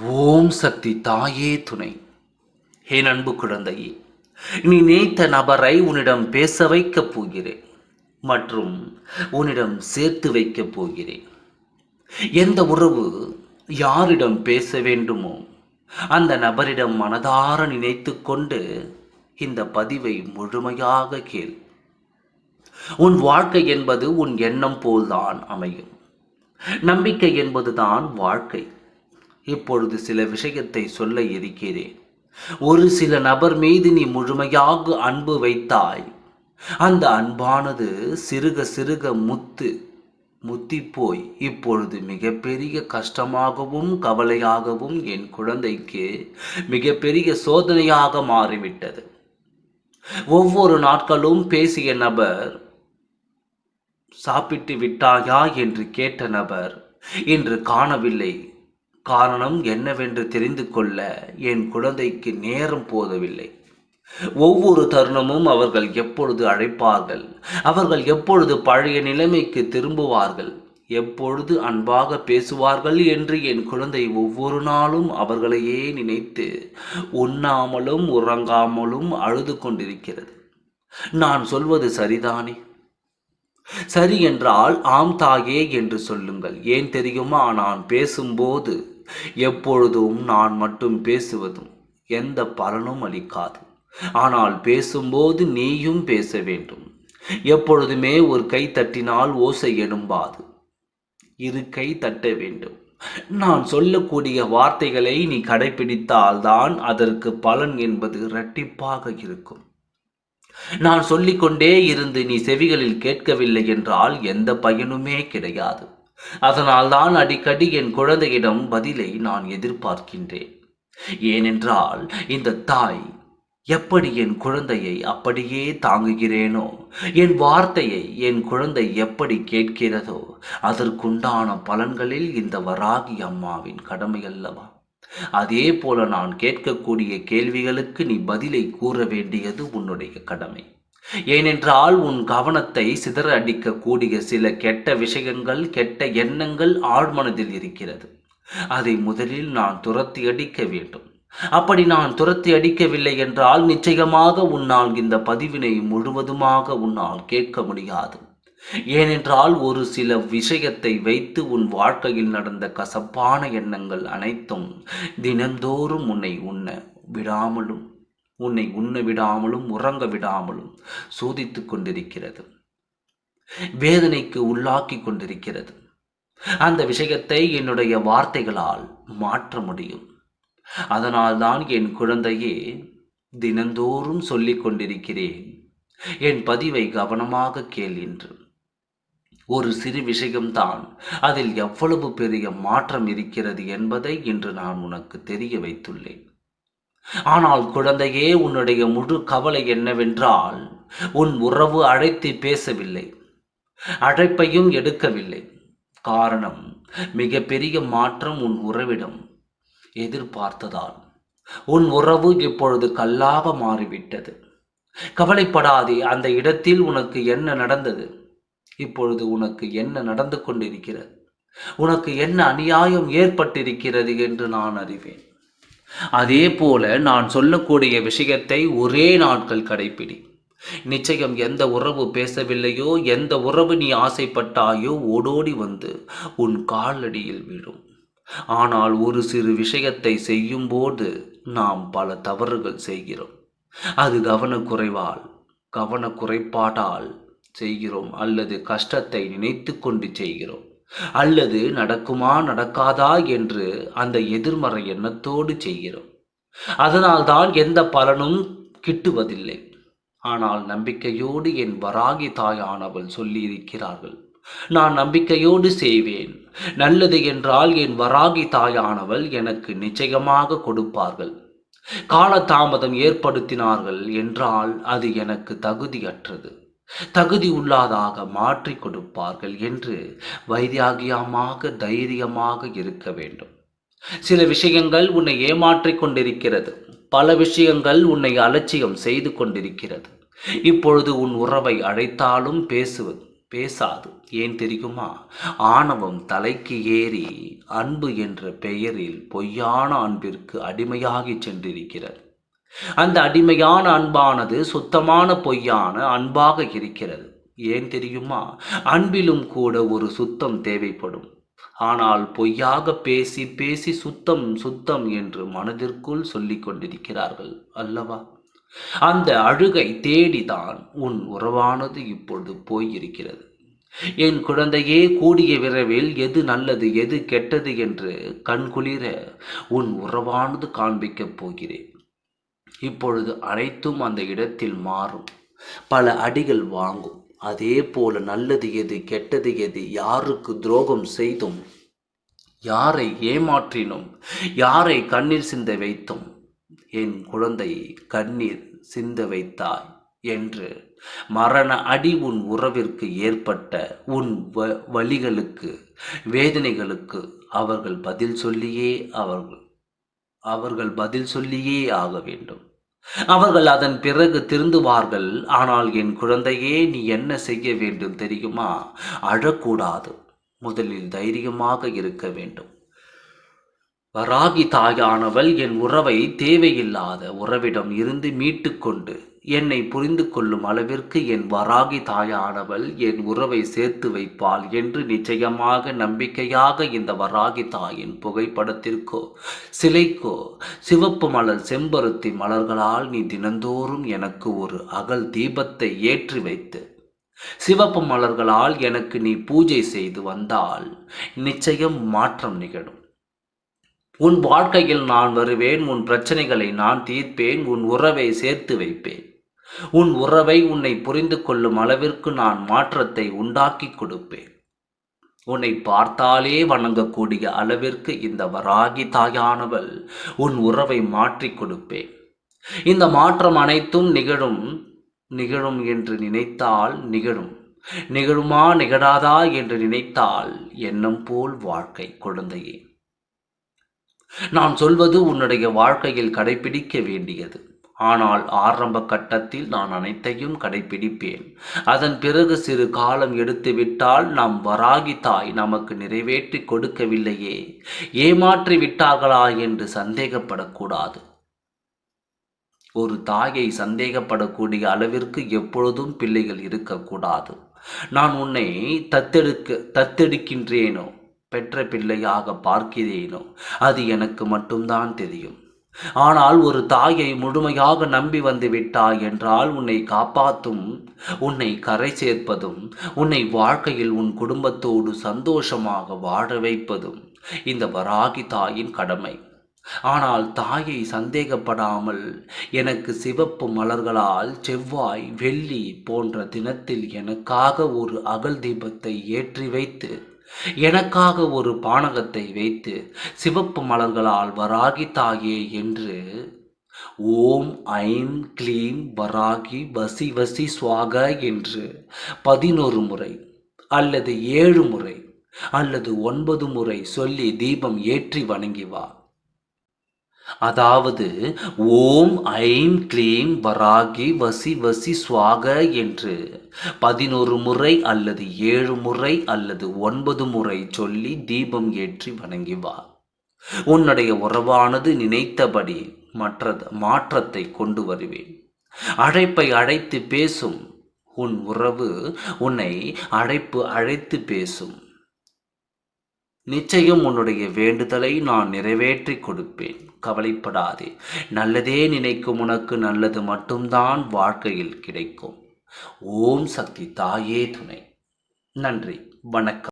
ஓம் சக்தி தாயே துணை. ஹே அன்பு குழந்தையே நீ நினைத்த நபரை உன்னிடம் பேச வைக்கப் போகிறேன் மற்றும் உன்னிடம் சேர்த்து வைக்கப் போகிறேன். எந்த உறவு யாரிடம் பேச வேண்டுமோ அந்த நபரிடம் மனதார நினைத்து கொண்டு இந்த பதிவை முழுமையாக கேள். உன் வாழ்க்கை என்பது உன் எண்ணம் போல்தான் அமையும். நம்பிக்கை என்பதுதான் வாழ்க்கை. இப்பொழுது சில விஷயத்தை சொல்ல இருக்கிறேன். ஒரு சில நபர் மீது நீ முழுமையாக அன்பு வைத்தாய். அந்த அன்பானது சிறுக சிறுக முத்து முத்தி போய் இப்பொழுது மிகப்பெரிய கஷ்டமாகவும் கவலையாகவும் என் குழந்தைக்கு மிகப்பெரிய சோதனையாக மாறிவிட்டது. ஒவ்வொரு நாட்களும் பேசிய நபர் சாப்பிட்டு விட்டாயா? என்று கேட்ட நபர் இன்று காணவில்லை. காரணம் என்னவென்று தெரிந்து கொள்ள என் குழந்தைக்கு நேரம் போதவில்லை. ஒவ்வொரு தருணமும் அவர்கள் எப்பொழுது அழைப்பார்கள்? அவர்கள் எப்பொழுது பழைய நிலைமைக்கு திரும்புவார்கள்? எப்பொழுது அன்பாக பேசுவார்கள் என்று என் குழந்தை ஒவ்வொரு நாளும் அவர்களையே நினைத்து உண்ணாமலும் உறங்காமலும் அழுது கொண்டிருக்கிறது. நான் சொல்வது சரிதானே? சரி என்றால் ஆம் தாயே என்று சொல்லுங்கள். ஏன் தெரியுமா? நான் பேசும்போது எப்பொழுதும் நான் மட்டும் பேசுவதும் எந்த பலனும் அளிக்காது. ஆனால் பேசும்போது நீயும் பேச வேண்டும். எப்பொழுதுமே ஒரு கை தட்டினால் ஓசை எழும்பாது. இரு கை தட்ட வேண்டும். நான் சொல்லக்கூடிய வார்த்தைகளை நீ கடைபிடித்தால்தான் அதற்கு பலன் என்பது இரட்டிப்பாக இருக்கும். நான் சொல்லிக்கொண்டே இருந்து நீ செவிகளில் கேட்கவில்லை என்றால் எந்த பயனுமே கிடையாது. அதனால்தான் அடிக்கடி என் குழந்தையிடம் பதிலை நான் எதிர்பார்க்கின்றேன். ஏனென்றால் இந்த தாய் எப்படி என் குழந்தையை அப்படியே தாங்குகிறேனோ என் வார்த்தையை என் குழந்தை எப்படி கேட்கிறதோ அதற்குண்டான பலன்களில் இந்த வராகி அம்மாவின் கடமை அல்லவா அதே போல நான் கேட்கக்கூடிய கேள்விகளுக்கு நீ பதிலை கூற வேண்டியது உன்னுடைய கடமை. ஏனென்றால் உன் கவனத்தை சிதற அடிக்கக்கூடிய சில கெட்ட விஷயங்கள் கெட்ட எண்ணங்கள் ஆழ்மனதில் இருக்கிறது. அதை முதலில் நான் துரத்தி அடிக்க வேண்டும். அப்படி நான் துரத்தி அடிக்கவில்லை என்றால் நிச்சயமாக உன்னால் இந்த பதிவினை முழுவதுமாக உன்னால் கேட்க முடியாது. ஏனென்றால் ஒரு சில விஷயத்தை வைத்து உன் வாழ்க்கையில் நடந்த கசப்பான எண்ணங்கள் அனைத்தும் தினந்தோறும் உன்னை உண்ண விடாமலும் உன்னை உண்ண விடாமலும் உறங்க விடாமலும் சோதித்து கொண்டிருக்கிறது. வேதனைக்கு உள்ளாக்கி கொண்டிருக்கிறது. அந்த விஷயத்தை என்னுடைய வார்த்தைகளால் மாற்ற முடியும். அதனால்தான் என் குழந்தையே தினந்தோறும் சொல்லிக் கொண்டிருக்கிறேன். என் பதிவை கவனமாக கேள் என்று. ஒரு சிறு விஷயம்தான் அதில் எவ்வளவு பெரிய மாற்றம் இருக்கிறது என்பதை இன்று நான் உனக்கு தெரிய வைத்துள்ளேன். ஆனால் குழந்தையே உன்னுடைய முழு கவலை என்னவென்றால் உன் உறவு அழைத்து பேசவில்லை. அழைப்பையும் எடுக்கவில்லை. காரணம் மிகப்பெரிய மாற்றம் உன் உறவிடம் எதிர்பார்த்ததால். உன் உறவு இப்பொழுது கல்லாக மாறிவிட்டது. கவலைப்படாதே அந்த இடத்தில் உனக்கு என்ன நடந்தது? இப்பொழுது உனக்கு என்ன நடந்து கொண்டிருக்கிறது? உனக்கு என்ன அநியாயம் ஏற்பட்டிருக்கிறது என்று நான் அறிவேன். அதே போல நான் சொல்லக்கூடிய விஷயத்தை ஒரே நாட்கள் கடைப்பிடி. நிச்சயம் எந்த உறவு பேசவில்லையோ எந்த உறவு நீ ஆசைப்பட்டாயோ ஓடோடி வந்து உன் காலடியில் விழும். ஆனால் ஒரு சிறு விஷயத்தை செய்யும்போது நாம் பல தவறுகள் செய்கிறோம். அது கவனக்குறைவால் கவனக்குறைபாட்டால் செய்கிறோம் அல்லது கஷ்டத்தை நினைத்து கொண்டு செய்கிறோம். அல்லது நடக்குமா நடக்காதா என்று அந்த எதிர்மறை எண்ணத்தோடு செய்கிறோம். அதனால்தான் எந்த பலனும் கிட்டுவதில்லை. ஆனால் நம்பிக்கையோடு என் வராகி தாயானவள் சொல்லியிருக்கிறார்கள் நான் நம்பிக்கையோடு செய்வேன். நல்லது என்றால் என் வராகி தாயானவள் எனக்கு நிச்சயமாக கொடுப்பார்கள். காலதாமதம் ஏற்படுத்தினார்கள் என்றால் அது எனக்கு தகுதியற்றது. தகுதி உள்ளாதாக மாற்றி கொடுப்பார்கள் என்று வைத்தியாகியமாக தைரியமாக இருக்க வேண்டும். சில விஷயங்கள் உன்னை ஏமாற்றிக் கொண்டிருக்கிறது. பல விஷயங்கள் உன்னை அலட்சியம் செய்து கொண்டிருக்கிறது. இப்பொழுது உன் உறவை அழைத்தாலும் பேசுவது பேசாது. ஏன் தெரியுமா? ஆணவம் தலைக்கு ஏறி அன்பு என்ற பெயரில் பொய்யான அன்பிற்கு அடிமையாகி சென்றிருக்கிறது. அந்த அடிமையான அன்பானது சுத்தமான பொய்யான அன்பாக இருக்கிறது. ஏன் தெரியுமா? அன்பிலும் கூட ஒரு சுத்தம் தேவைப்படும். ஆனால் பொய்யாக பேசி பேசி சுத்தம் சுத்தம் என்று மனதிற்குள் சொல்லிக் கொண்டிருக்கிறார்கள் அல்லவா? அந்த அழுகை தேடிதான் உன் உறவானது இப்பொழுது போயிருக்கிறது. என் குழந்தையே கூடிய விரைவில் எது நல்லது எது கெட்டது என்று கண்குளிர உன் உறவானது காண்பிக்கப் போகிறேன். இப்பொழுது அனைத்தும் அந்த இடத்தில் மாறும். பல அடிகள் வாங்கும். அதே போல நல்லது எது கெட்டது எது யாருக்கு துரோகம் செய்தும் யாரை ஏமாற்றினும் யாரை கண்ணீர் சிந்த வைத்தும் என் குழந்தை கண்ணீர் சிந்த வைத்தாய் என்று மரண அடி உன் உறவிற்கு ஏற்பட்ட உன் வ வழிகளுக்கு வேதனைகளுக்கு அவர்கள் பதில் சொல்லியே அவர்கள் அவர்கள் பதில் சொல்லியே ஆக வேண்டும். அவர்கள் அதன் பிறகு திருந்துவார்கள். ஆனால் என் குழந்தையே நீ என்ன செய்ய வேண்டும் தெரியுமா? அழக்கூடாது. முதலில் தைரியமாக இருக்க வேண்டும். வராகி தாயானவள் என் உறவை தேவையில்லாத உறவிடம் இருந்து மீட்டுக்கொண்டு என்னை புரிந்து கொள்ளும் அளவிற்கு என் வராகி தாயானவள் என் உறவை சேர்த்து வைப்பாள் என்று நிச்சயமாக நம்பிக்கையாக இந்த வராகி தாயின் புகைப்படத்திற்கோ சிலைக்கோ சிவப்பு மலர் செம்பருத்தி மலர்களால் நீ தினந்தோறும் எனக்கு ஒரு அகல் தீபத்தை ஏற்றி வைத்து சிவப்பு மலர்களால் எனக்கு நீ பூஜை செய்து வந்தால் நிச்சயம் மாற்றம் நிகழும். உன் வாழ்க்கையில் நான் வருவேன் உன் பிரச்சனைகளை நான் தீர்ப்பேன் உன் உறவை சேர்த்து வைப்பேன். உன் உறவை உன்னை புரிந்து கொள்ளும் அளவிற்கு நான் மாற்றத்தை உண்டாக்கி கொடுப்பேன். உன்னை பார்த்தாலே வணங்கக்கூடிய அளவிற்கு இந்த வராகி தாயானவள் உன் உறவை மாற்றி கொடுப்பேன். இந்த மாற்றம் அனைத்தும் நிகழும் நிகழும் என்று நினைத்தால் நிகழும். நிகழுமா நிகழாதா என்று நினைத்தால் எண்ணம் போல் வாழ்க்கை குழந்தையே. நான் சொல்வது உன்னுடைய வாழ்க்கையில் கடைபிடிக்க வேண்டியது. ஆனால் ஆரம்ப கட்டத்தில் நான் அனைத்தையும் கடைபிடிப்பேன். அதன் பிறகு சிறு காலம் எடுத்துவிட்டால் நம் வராகி தாய் நமக்கு நிறைவேற்றி கொடுக்கவில்லையே. ஏமாற்றி விட்டார்களா என்று சந்தேகப்படக்கூடாது. ஒரு தாயை சந்தேகப்படக்கூடிய அளவிற்கு எப்பொழுதும் பிள்ளைகள் இருக்கக்கூடாது. நான் உன்னை தத்தெடுக்க தத்தெடுக்கின்றேனோ? பெற்ற பிள்ளையாக பார்க்கிறேனோ? அது எனக்கு மட்டும்தான் தெரியும். ஆனால் ஒரு தாயை முழுமையாக நம்பி வந்து விட்டாய் என்றால் உன்னை காப்பாற்றும் உன்னை கரை சேர்ப்பதும் உன்னை வாழ்க்கையில் உன் குடும்பத்தோடு சந்தோஷமாக வாழ வைப்பதும் இந்த வராகி தாயின் கடமை. ஆனால் தாயை சந்தேகப்படாமல் எனக்கு சிவப்பு மலர்களால் செவ்வாய் வெள்ளி போன்ற தினத்தில் எனக்காக ஒரு அகல் தீபத்தை ஏற்றி வைத்து எனக்காக ஒரு பானகத்தை வைத்து சிவப்பு மலர்களால் வராகி தாயே என்று ஓம் ஐம் க்ளீம் வராகி வசி வசி சுவாக என்று பதினொரு முறை அல்லது ஏழு முறை அல்லது ஒன்பது முறை சொல்லி தீபம் ஏற்றி வணங்கி வா. அதாவது ஓம் ஐம் க்ளீம் வராகி வசி வசி சுவாக என்று பதினோரு முறை அல்லது ஏழு முறை அல்லது ஒன்பது முறை சொல்லி தீபம் ஏற்றி வணங்கி வா உன்னுடைய உறவானது நினைத்தபடி மற்ற மாற்றத்தை கொண்டு வருவேன். அழைப்பை அழைத்து பேசும் உன் உறவு உன்னை அழைப்பு அழைத்து பேசும். நிச்சயம் உன்னுடைய வேண்டுதலை நான் நிறைவேற்றி கொடுப்பேன். கவலைப்படாதே. நல்லதே நினைக்கும் உனக்கு நல்லது மட்டும்தான் வாழ்க்கையில் கிடைக்கும். ஓம் சக்தி தாயே துணை. நன்றி. வணக்கம்.